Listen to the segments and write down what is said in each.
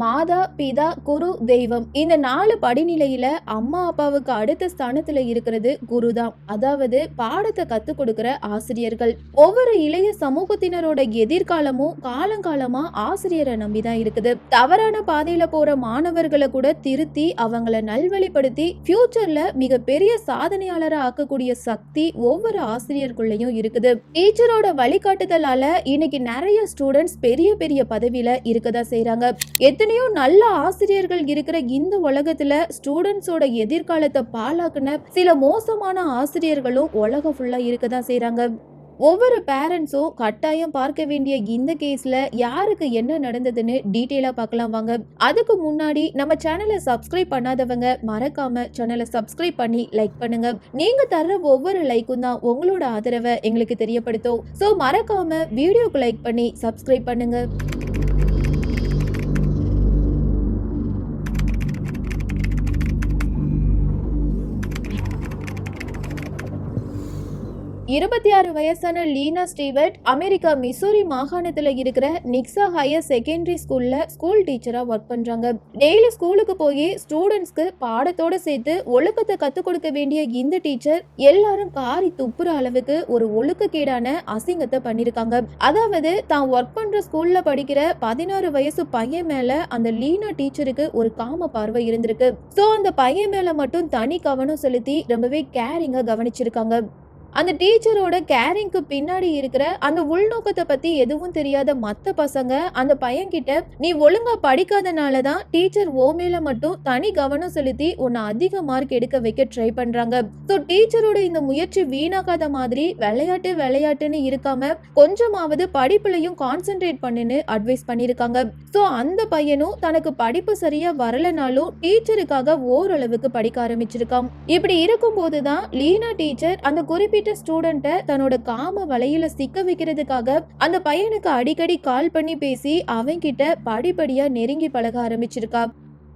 மாதா பிதா குரு தெய்வம். இந்த நாலு படிநிலையில அம்மா அப்பாவுக்கு அடுத்த ஸ்தானத்துல இருக்கிறது குரு தான் அதாவது பாடத்தை கத்து கொடுக்கிற ஆசிரியர்கள். ஒவ்வொரு இளைய சமூகத்தினரோட எதிர்காலமும் காலங்காலமா ஆசிரியரை நம்பிதான் இருக்குது. தவறான பாதையில போற மாணவர்களை கூட திருத்தி அவங்கள நல்வழிப்படுத்தி ஃபியூச்சர்ல மிகப்பெரிய சாதனையாளரை ஆக்கக்கூடிய சக்தி ஒவ்வொரு ஆசிரியருக்குள்ளேயும் இருக்குது. டீச்சரோட வழிகாட்டுதலால இன்னைக்கு நிறைய ஸ்டூடெண்ட்ஸ் பெரிய பெரிய பதவியில இருக்கதா செய்றாங்க. எத்தனையோ நல்ல ஆசிரியர்கள் இருக்கிற இந்த உலகத்துல ஸ்டூடெண்ட்ஸோட எதிர்காலத்தை பாழாக்குன சில மோசமான ஆசிரியர்களும் உலகம் ஃபுல்லா இருக்கதான் செய்யறாங்க ஒவ்வொரு பேரண்ட்ஸும் கட்டாயம் பார்க்க வேண்டிய இந்த கேஸ்ல யாருக்கு என்ன நடந்ததுன்னு டீட்டெயிலா பார்க்கலாம் வாங்க. அதுக்கு முன்னாடி நம்ம சேனலை சப்ஸ்கிரைப் பண்ணாதவங்க மறக்காம சேனலை சப்ஸ்கிரைப் பண்ணி லைக் பண்ணுங்க. நீங்க தர்ற ஒவ்வொரு லைக்கும் தான் உங்களோட ஆதரவை எங்களுக்கு தெரியப்படுத்தும். ஸோ மறக்காம வீடியோக்கு லைக் பண்ணி சப்ஸ்கிரைப் பண்ணுங்க. இருபத்தி ஆறு வயசான லீனா ஸ்டீவர்ட் அமெரிக்கா மிசோரி மாகாணத்தில் இருக்கிற நிக்ஸா ஹையர் செகண்டரி ஸ்கூல்ல ஸ்கூல் டீச்சராக ஒர்க் பண்றாங்க. டெய்லி ஸ்கூலுக்கு போய் ஸ்டூடெண்ட்ஸ்க்கு பாடத்தோட சேர்த்து ஒழுக்கத்தை கத்துக் கொடுக்க வேண்டிய இந்த டீச்சர் எல்லாரும் காரி துப்புற அளவுக்கு ஒரு ஒழுக்கக்கேடான அசிங்கத்தை பண்ணிருக்காங்க. அதாவது தான் ஒர்க் பண்ற ஸ்கூல்ல படிக்கிற பதினாறு வயசு பையன் மேல அந்த லீனா டீச்சருக்கு ஒரு காம பார்வை இருந்திருக்கு. ஸோ அந்த பையன் மேல மட்டும் தனி கவனம் செலுத்தி ரொம்பவே கேரிங்காக கவனிச்சிருக்காங்க. அந்த டீச்சரோட கேரிங்க்கு பின்னாடி இருக்கிற அந்த உள்நோக்கத்தை பத்தி எதுவும் தெரியாத மத்த பசங்க அந்த பையன்கிட்ட நீ ஒழுங்கா படிக்காதனால தான் டீச்சர் ஓ மட்டும் தனி கவனம் செலுத்தி உன்னை அதிக மார்க் எடுக்க வைக்க ட்ரை பண்றாங்க. ஸோ டீச்சரோட இந்த முயற்சி வீணாகாத மாதிரி விளையாட்டு விளையாட்டுன்னு இருக்காம கொஞ்சமாவது படிப்புலையும் கான்சென்ட்ரேட் பண்ணுன்னு அட்வைஸ் பண்ணியிருக்காங்க. ஸோ அந்த பையனும் தனக்கு படிப்பு சரியா வரலனாலும் டீச்சருக்காக ஓரளவுக்கு படிக்க ஆரம்பிச்சிருக்கான். இப்படி இருக்கும்போது தான் லீனா டீச்சர் அந்த குறிப்பிட்ட ஸ்டூடெண்ட்டை தன்னோட காம வலையில சிக்க வைக்கிறதுக்காக அந்த பையனுக்கு அடிக்கடி கால் பண்ணி பேசி அவன்கிட்ட படிப்படியா நெருங்கி பழக ஆரம்பிச்சிருக்கா.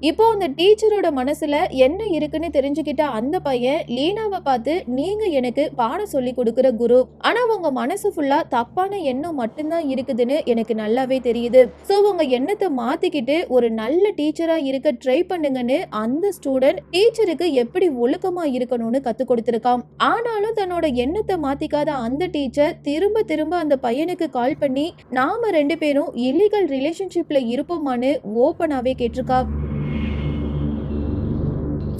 இப்போ அந்த டீச்சரோட மனசுல என்ன இருக்குன்னு தெரிஞ்சுக்கிட்ட அந்த பையன் லீனாவை பார்த்து நீங்க எனக்கு பாடம் சொல்லி கொடுக்குற குரு. ஆனா உங்க மனசு ஃபுல்லா தப்பான எண்ணம் மட்டும்தான் இருக்குதுன்னு எனக்கு நல்லாவே தெரியுது. ஸோ உங்க எண்ணத்தை மாத்திக்கிட்டு ஒரு நல்ல டீச்சரா இருக்க ட்ரை பண்ணுங்கன்னு அந்த ஸ்டூடெண்ட் டீச்சருக்கு எப்படி ஒழுக்கமா இருக்கணும்னு கத்து கொடுத்துருக்கான் ஆனாலும் தன்னோட எண்ணத்தை மாத்திக்காத அந்த டீச்சர் திரும்ப திரும்ப அந்த பையனுக்கு கால் பண்ணி நாம ரெண்டு பேரும் இல்லீகல் ரிலேஷன்ஷிப்ல இருப்போமான்னு ஓப்பனாவே கேட்டிருக்கா.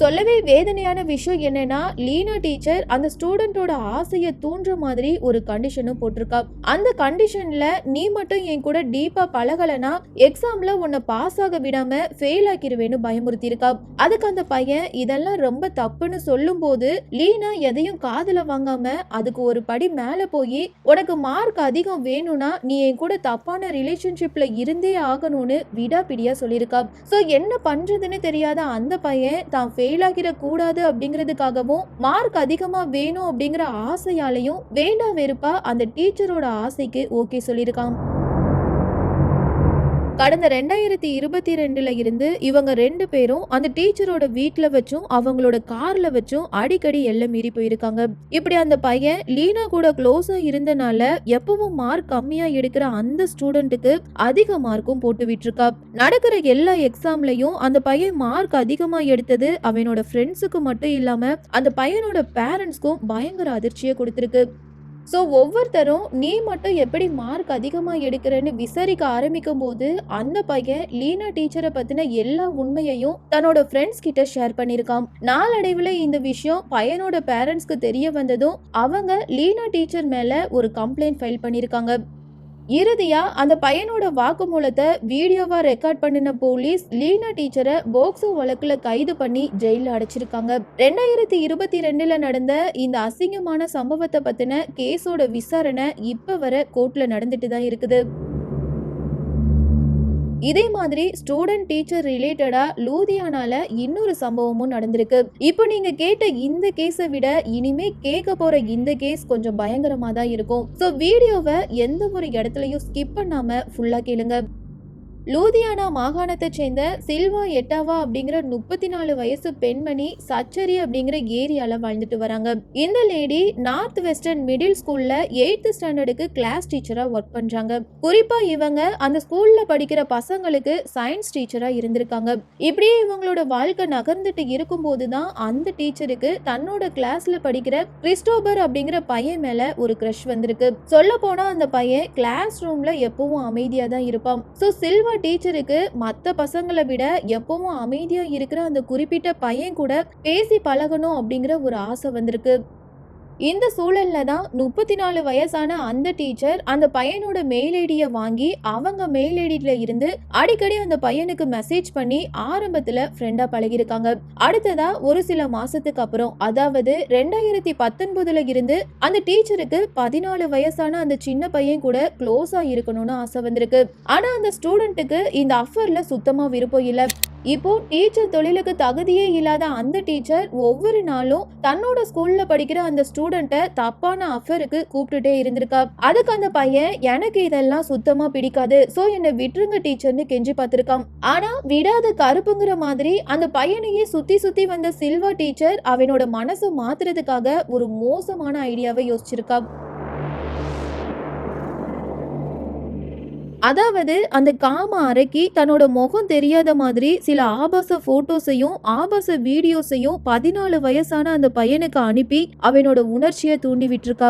சொல்லவே வேதனையான விஷயம் என்னன்னா லீனா டீச்சர் அந்த ஸ்டூடெண்டோட ஆசையை தூண்டுற மாதிரி ஒரு கண்டிஷனும் போட்டிருக்கா. அந்த கண்டிஷன்ல நீ மட்டும் என் கூட டீப்பா பழகலனா எக்ஸாம்ல உன்னை பாஸ் ஆக விடாம ஃபெயில் ஆக்கிருவேன்னு பயமுறுத்தி இருக்கா அதுக்கு அந்த பையன் இதெல்லாம் ரொம்ப தப்புன்னு சொல்லும் போது லீனா எதையும் காதல வாங்காம அதுக்கு ஒரு படி மேல போய் உனக்கு மார்க் அதிகம் வேணும்னா நீ என் கூட தப்பான ரிலேஷன்ஷிப்ல இருந்தே ஆகணும்னு விடாபிடியா சொல்லியிருக்கா. சோ என்ன பண்றதுன்னு தெரியாத அந்த பையன் தான் ஃபெயில் ஃபெயில் ஆகிடக்கூடாது அப்படிங்கிறதுக்காகவும் மார்க் அதிகமாக வேணும் அப்படிங்கிற ஆசையாலையும் வேண்டா வெறுப்பா அந்த டீச்சரோட ஆசைக்கு ஓகே சொல்லியிருக்கான் கடந்த ரெண்டாயிரத்தி இருபத்தி ரெண்டுல இருந்து இவங்க ரெண்டு பேரும் அந்த டீச்சரோட வீட்டில் வச்சும் அவங்களோட கார்ல வச்சும் அடிக்கடி எல்லை மீறி போயிருக்காங்க. இப்படி அந்த பையன் லீனா கூட க்ளோஸா இருந்தனால எப்பவும் மார்க் கம்மியா எடுக்கிற அந்த ஸ்டூடெண்ட்டுக்கு அதிக மார்க்கும் போட்டு விட்டுருக்கா. நடக்கிற எல்லா எக்ஸாம்லயும் அந்த பையன் மார்க் அதிகமா எடுத்தது அவனோட ஃப்ரெண்ட்ஸுக்கு மட்டும் இல்லாம அந்த பையனோட பேரண்ட்ஸ்க்கும் பயங்கர அதிர்ச்சியை கொடுத்துருக்கு. ஸோ ஒவ்வொருத்தரும் நீ மட்டும் எப்படி மார்க் அதிகமாக எடுக்கிறேன்னு விசாரிக்க ஆரம்பிக்கும் போது அந்த பையன் லீனா டீச்சரை பற்றின எல்லா உண்மையையும் தன்னோட ஃப்ரெண்ட்ஸ் கிட்ட ஷேர் பண்ணியிருக்கான். நாளடைவில் இந்த விஷயம் பையனோட பேரண்ட்ஸ்க்கு தெரிய வந்ததும் அவங்க லீனா டீச்சர் மேலே ஒரு கம்ப்ளைண்ட் ஃபைல் பண்ணியிருக்காங்க. இறுதியா அந்த பையனோட வாக்குமூலத்தை வீடியோவா ரெக்கார்ட் பண்ணின போலீஸ் லீனா டீச்சரை போக்சோ வழக்குல கைது பண்ணி ஜெயில அடைச்சிருக்காங்க. ரெண்டாயிரத்தி இருபத்தி ரெண்டுல நடந்த இந்த அசிங்கமான சம்பவத்தை பத்தின கேஸோட விசாரணை இப்ப வர கோர்ட்ல நடந்துட்டு தான் இருக்குது. இதே மாதிரி ஸ்டூடெண்ட் டீச்சர் ரிலேட்டடா லூதியானால இன்னொரு சம்பவமும் நடந்திருக்கு. இப்போ நீங்க கேட்ட இந்த கேஸை விட இனிமே கேட்க போற இந்த கேஸ் கொஞ்சம் பயங்கரமா தான் இருக்கும் ஸோ வீடியோவை எந்த ஒரு இடத்துலயும் ஸ்கிப் பண்ணாம ஃபுல்லா கேளுங்க. லூதியானா மாகாணத்தை சேர்ந்த சில்வா எட்டாவா அப்படிங்கிற முப்பத்தி நாலு வயசு பெண்மணி சச்சரி அப்படிங்கிற ஏரியால வாழ்ந்துட்டு வராங்க. இந்த லேடி நார்த் வெஸ்டர்ன் மிடில் ஸ்கூல்ல எயித்து ஸ்டாண்டர்டுக்கு கிளாஸ் டீச்சரா ஒர்க் பண்றாங்க. குறிப்பா இவங்க அந்த ஸ்கூல்ல படிக்கிற பசங்களுக்கு சயின்ஸ் டீச்சரா இருந்திருக்காங்க. இப்படியே இவங்களோட வாழ்க்கை நகர்ந்துட்டு இருக்கும்போது தான் அந்த டீச்சருக்கு தன்னோட கிளாஸ்ல படிக்கிற கிறிஸ்டோபர் அப்படிங்கிற பையன் மேல ஒரு க்ரஷ் வந்திருக்கு. சொல்ல போனா அந்த பையன் கிளாஸ் ரூம்ல எப்பவும் அமைதியா தான் இருப்பான். ஸோ சில்வா டீச்சருக்கு மற்ற பசங்களை விட எப்பவும் அமைதியாக இருக்கிற அந்த குறிப்பிட்ட பையன் கூட பேசி பழகணும் அப்படிங்கிற ஒரு ஆசை வந்திருக்கு. இந்த சூழல்ல தான் முப்பத்தி நாலு வயசான அந்த டீச்சர் அந்த பையனோட மெயில் ஐடியை வாங்கி அவங்க மெயில் ஐடியில இருந்து அடிக்கடி அந்த பையனுக்கு மெசேஜ் பண்ணி ஆரம்பத்துல ஃப்ரெண்டா பழகிருக்காங்க அடுத்ததா ஒரு சில மாசத்துக்கு அப்புறம் அதாவது ரெண்டாயிரத்தி பத்தொன்பதுல இருந்து அந்த டீச்சருக்கு பதினாலு வயசான அந்த சின்ன பையன் கூட க்ளோஸா இருக்கணும்னு ஆசை வந்திருக்கு. ஆனா அந்த ஸ்டூடெண்ட்டுக்கு இந்த அஃபர்ல சுத்தமா விருப்பம் இல்லை. இப்போ டீச்சர் தொழிலுக்கு தகுதியே இல்லாத அந்த டீச்சர் ஒவ்வொரு நாளும் தன்னோட ஸ்கூல்ல படிக்கிற அந்த ஸ்டூடெண்ட்டை தப்பான அஃபருக்கு கூப்பிட்டுட்டே இருந்திருக்கா. அதுக்கு அந்த பையன் எனக்கு இதெல்லாம் சுத்தமா பிடிக்காது. சோ என்னை விட்டுருங்க டீச்சர்னு கெஞ்சி பார்த்திருக்கான். ஆனா விடாத கருப்புங்கிற மாதிரி அந்த பையனையே சுத்தி சுத்தி வந்த சில்வா டீச்சர் அவனோட மனசை மாத்துறதுக்காக ஒரு மோசமான ஐடியாவை யோசிச்சிருக்கா. அதாவது அந்த காம அரைக்கி தன்னோட முகம் தெரியாத மாதிரி சில ஆபாச போட்டோஸையும் ஆபாச வீடியோஸையும் பதினாலு வயசான அந்த பையனுக்கு அனுப்பி அவனோட உணர்ச்சியை தூண்டி விட்டுருக்கா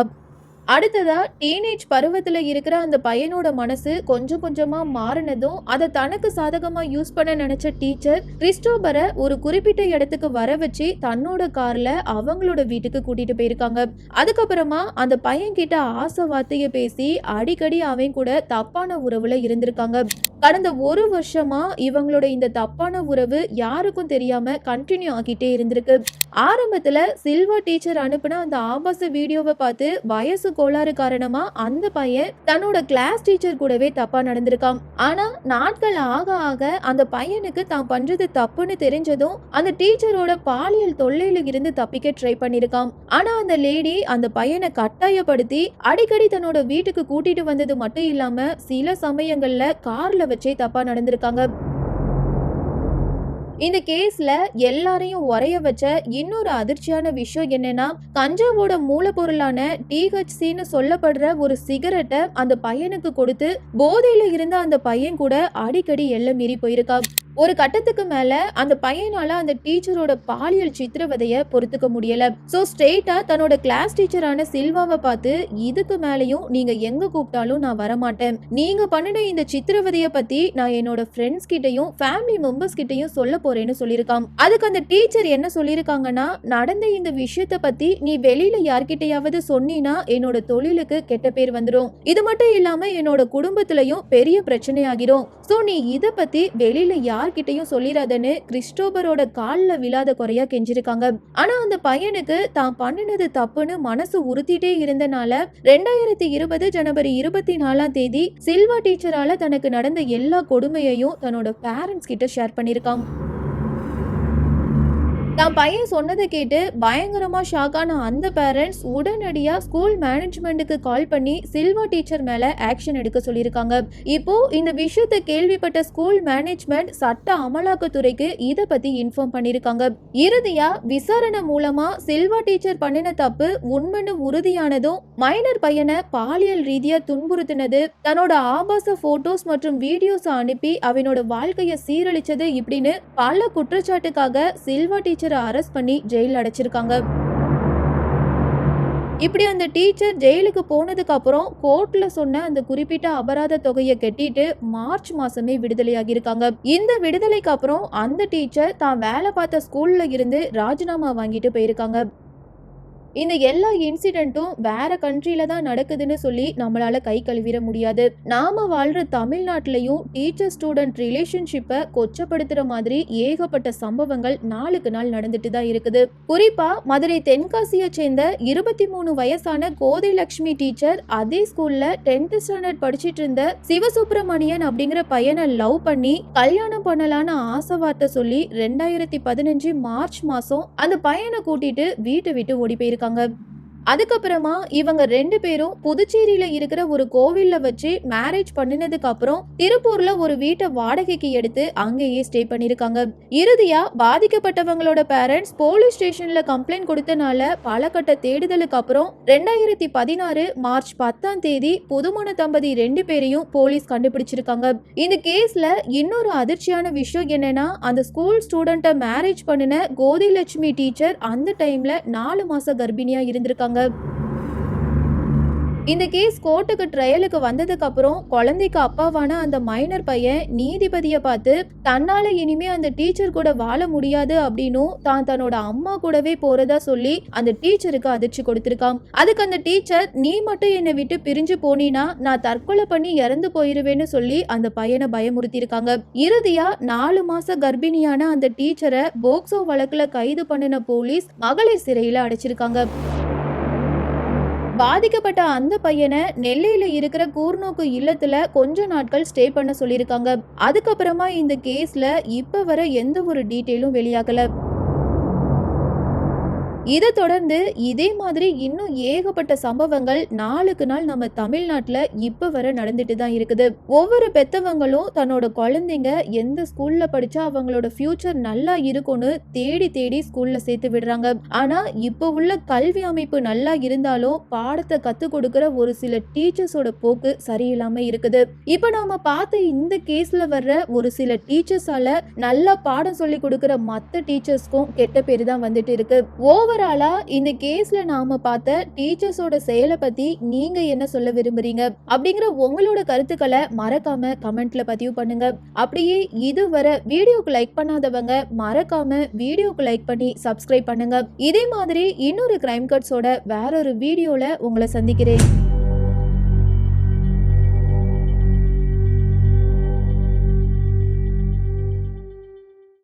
அடுத்ததா டீனேஜ் பருவத்தில் இருக்கிற அந்த பையனோட மனசு கொஞ்சம் கொஞ்சமாக மாறினதும் அதை தனக்கு சாதகமாக யூஸ் பண்ண நினச்ச டீச்சர் கிறிஸ்டோபரை ஒரு குறிப்பிட்ட இடத்துக்கு வர வச்சு தன்னோட காரில் அவங்களோட வீட்டுக்கு கூட்டிகிட்டு போயிருக்காங்க. அதுக்கப்புறமா அந்த பையன் கிட்ட ஆசை வார்த்தையை பேசி அடிக்கடி அவன் கூட தப்பான உறவில் இருந்திருக்காங்க. கடந்த ஒரு வருஷமா இவங்களோட இந்த தப்பான உறவு யாருக்கும் தெரியாம கண்டினியூ ஆகிட்டே இருந்திருக்கு. ஆரம்பத்துல சில்வா டீச்சர் அனுப்பின அந்த ஆபாச வீடியோவை பார்த்து வயசு கோளாறு காரணமா அந்த பையன் தன்னோட கிளாஸ் டீச்சர் கூடவே தப்பா நடந்திருக்கான். ஆனா நாட்கள் ஆக ஆக அந்த பையனுக்கு தான் பண்றது தப்புன்னு தெரிஞ்சதும் அந்த டீச்சரோட பாலியல் தொல்லையில இருந்து தப்பிக்க ட்ரை பண்ணிருக்கான். ஆனா அந்த லேடி அந்த பையனை கட்டாயப்படுத்தி அடிக்கடி தன்னோட வீட்டுக்கு கூட்டிட்டு வந்தது மட்டும் இல்லாம சில சமயங்கள்ல கார்ல வச்சே தப்பா நடந்திருக்காங்க. இந்த கேஸ்ல எல்லாரையும் உரைய வச்ச இன்னொரு அதிர்ச்சியான விஷயம் என்னன்னா கஞ்சாவோட மூலப்பொருளான டிஹெச்சின்னு சொல்லப்படுற ஒரு சிகரெட்டை அந்த பையனுக்கு கொடுத்து போதையில இருந்த அந்த பையன் கூட அடிக்கடி எல்லை மீறி போயிருக்கா. ஒரு கட்டத்துக்கு மேல அந்த பையனால அந்த டீச்சரோட பாலியல் சித்திரவதைய பொறுத்துக்க முடியல. சோ ஸ்ட்ரெயிட்டா தன்னோட கிளாஸ் டீச்சரான சில்வாவை பார்த்து இதுக்கு மேலயும் நீங்க எங்க கூப்பிட்டாலும் நான் வரமாட்டேன். நீங்க பண்ணின இந்த சித்திரவதைய பத்தி நான் என்னோட ஃப்ரெண்ட்ஸ் கிட்டயும் ஃபேமிலி மெம்பர்ஸ் கிட்டயும் சொல்ல போறேன்னு சொல்லியிருக்கான் அதுக்கு அந்த டீச்சர் என்ன சொல்லியிருக்காங்கன்னா நடந்த இந்த விஷயத்த பத்தி நீ வெளியில யார்கிட்டயாவது சொன்னீனா என்னோட தொழிலுக்கு கெட்ட பேர் வந்துடும் இது மட்டும் இல்லாம என்னோட குடும்பத்திலயும் பெரிய பிரச்சனை ஆகிரும் சோ நீ இத பத்தி வெளியில யார்கிட்டயும் சொல்லிடாதன்னு கிறிஸ்டோபரோட காலில் விழாத குறையா கெஞ்சிருக்காங்க. ஆனா அந்த பையனுக்கு தான் பண்ணினது தப்புன்னு மனசு உறுத்திட்டே இருந்தனால ரெண்டாயிரத்தி இருபது ஜனவரி இருபத்தி நாலாம் தேதி சில்வா டீச்சரால தனக்கு நடந்த எல்லா கொடுமையையும் தன்னோட பேரண்ட்ஸ் கிட்ட ஷேர் பண்ணியிருக்கான். தான் பையன் சொன்னதை கேட்டு பயங்கரமாக ஷாக்கான அந்த பேரண்ட்ஸ் உடனடியாக ஸ்கூல் மேனேஜ்மெண்ட்டுக்கு கால் பண்ணி சில்வா டீச்சர் மேலே ஆக்ஷன் எடுக்க சொல்லியிருக்காங்க. இப்போ இந்த விஷயத்தை கேள்விப்பட்ட ஸ்கூல் மேனேஜ்மெண்ட் சட்ட அமலாக்கத்துறைக்கு இதை பற்றி இன்ஃபார்ம் பண்ணியிருக்காங்க. இறுதியாக விசாரணை மூலமாக சில்வா டீச்சர் பண்ணின தப்பு உண்மைன்னு உறுதியானதும் மைனர் பையனை பாலியல் ரீதியாக துன்புறுத்தினது தன்னோட ஆபாச ஃபோட்டோஸ் மற்றும் வீடியோஸை அனுப்பி அவனோட வாழ்க்கையை சீரழிச்சது இப்படின்னு பல குற்றச்சாட்டுக்காக சில்வா டீச்சர் டீச்சரை அரெஸ்ட் பண்ணி ஜெயில் அடைச்சிருக்காங்க. இப்படி அந்த டீச்சர் ஜெயிலுக்கு போனதுக்கு அப்புறம் கோர்ட்ல சொன்ன அந்த குறிப்பிட்ட அபராத தொகையை கட்டிட்டு மார்ச் மாசமே விடுதலையாகி இருக்காங்க. இந்த விடுதலைக்கு அப்புறம் அந்த டீச்சர் தான் வேலை பார்த்த ஸ்கூல்ல இருந்து ராஜினாமா வாங்கிட்டு போயிருக்காங்க. இந்த எல்லா இன்சிடென்ட்டும் வேற கண்ட்ரியில தான் நடக்குதுன்னு சொல்லி நம்மளால கை கழுவிட முடியாது. நாம வாழ்ற தமிழ்நாட்டிலையும் டீச்சர் ஸ்டூடெண்ட் ரிலேஷன்ஷிப்பை கொச்சப்படுத்துற மாதிரி ஏகப்பட்ட சம்பவங்கள் நாளுக்கு நாள் நடந்துட்டு தான் இருக்குது. குறிப்பா மதுரை தென்காசியை சேர்ந்த இருபத்தி மூணு வயசான கோதை லட்சுமி டீச்சர் அதே ஸ்கூல்ல டென்த் ஸ்டாண்டர்ட் படிச்சிட்டு இருந்த சிவசுப்பிரமணியன் அப்படிங்கிற பையனை லவ் பண்ணி கல்யாணம் பண்ணலான்னு ஆசை வார்த்தை சொல்லி ரெண்டாயிரத்தி பதினஞ்சு மார்ச் மாசம் அந்த பையனை கூட்டிட்டு வீட்டை விட்டு ஓடி போயிருக்கு போயிருக்காங்க அதுக்கப்புறமா இவங்க ரெண்டு பேரும் புதுச்சேரியில இருக்கிற ஒரு கோவில்ல வச்சு மேரேஜ் பண்ணினதுக்கு அப்புறம் திருப்பூர்ல ஒரு வீட்டை வாடகைக்கு எடுத்து அங்கேயே ஸ்டே பண்ணிருக்காங்க இறுதியா பாதிக்கப்பட்டவங்களோட பேரண்ட்ஸ் போலீஸ் ஸ்டேஷன்ல கம்ப்ளைண்ட் கொடுத்தனால பல கட்ட தேடுதலுக்கு அப்புறம் ரெண்டாயிரத்தி பதினாறு மார்ச் பத்தாம் தேதி புதுமண தம்பதி ரெண்டு பேரையும் போலீஸ் கண்டுபிடிச்சிருக்காங்க. இந்த கேஸ்ல இன்னொரு அதிர்ச்சியான விஷயம் என்னன்னா அந்த ஸ்கூல் ஸ்டூடெண்ட்டை மேரேஜ் பண்ணின கோதிலட்சுமி டீச்சர் அந்த டைம்ல நாலு மாச கர்ப்பிணியா இருந்திருக்காங்க. இந்த கேஸ் கோர்ட்டுக்கு ட்ரையலுக்கு வந்ததுக்கு அப்புறம் குழந்தைக்கு அப்பாவான அந்த மைனர் பையன் நீதிபதியை பார்த்து தன்னால இனிமே அந்த டீச்சர் கூட வாழ முடியாது அப்படின்னும் தான் தன்னோட அம்மா கூடவே போறதா சொல்லி அந்த டீச்சருக்கு அதிர்ச்சி கொடுத்திருக்கான் அதுக்கு அந்த டீச்சர் நீ மட்டும் என்னை விட்டு பிரிஞ்சு போனீனா நான் தற்கொலை பண்ணி இறந்து போயிருவேன்னு சொல்லி அந்த பையனை பயமுறுத்தியிருக்காங்க. இறுதியா நாலு மாச கர்ப்பிணியான அந்த டீச்சரை போக்சோ வழக்குல கைது பண்ணின போலீஸ் மகளிர் சிறையில அடைச்சிருக்காங்க. பாதிக்கப்பட்ட அந்த பையனை நெல்லையில இருக்கிற கூர்நோக்கு இல்லத்துல கொஞ்ச நாட்கள் ஸ்டே பண்ண சொல்லியிருக்காங்க. அதுக்கப்புறமா இந்த கேஸ்ல இப்ப வர எந்த ஒரு டீட்டெயிலும் வெளியாகல. இதை தொடர்ந்து இதே மாதிரி இன்னும் ஏகப்பட்ட சம்பவங்கள் நாளுக்கு நாள் நம்ம தமிழ்நாட்டில் இப்போ வர நடந்துட்டு தான் இருக்குது. ஒவ்வொரு பெத்தவங்களும் தன்னோட குழந்தைங்க எந்த ஸ்கூல்ல படிச்சா அவங்களோட ஃபியூச்சர் நல்லா இருக்கும்னு தேடி தேடி ஸ்கூல்ல சேர்த்து விடுறாங்க. ஆனா இப்போ உள்ள கல்வி அமைப்பு நல்லா இருந்தாலும் பாடத்தை கத்து கொடுக்கிற ஒரு சில டீச்சர்ஸோட போக்கு சரியில்லாம இருக்குது. இப்போ நாம பார்த்த இந்த கேஸ்ல வர்ற ஒரு சில டீச்சர்ஸால நல்லா பாடம் சொல்லி கொடுக்கிற மற்ற டீச்சர்ஸ்க்கும் கெட்ட பேர் தான் வந்துட்டு இருக்கு. ஓவராலா இந்த கேஸ்ல நாம பார்த்த டீச்சர்ஸோட செயலை பத்தி நீங்க என்ன சொல்ல விரும்புறீங்க? அப்படிங்கிற உங்களோட கருத்துக்களை மறக்காம கமெண்ட்ல பதிவு பண்ணுங்க. அப்படியே இதுவரை வீடியோக்கு லைக் பண்ணாதவங்க மறக்காம வீடியோக்கு லைக் பண்ணி சப்ஸ்கிரைப் பண்ணுங்க. இதே மாதிரி இன்னொரு கிரைம் கட்ஸோட வேற ஒரு வீடியோல உங்களை சந்திக்கிறேன்.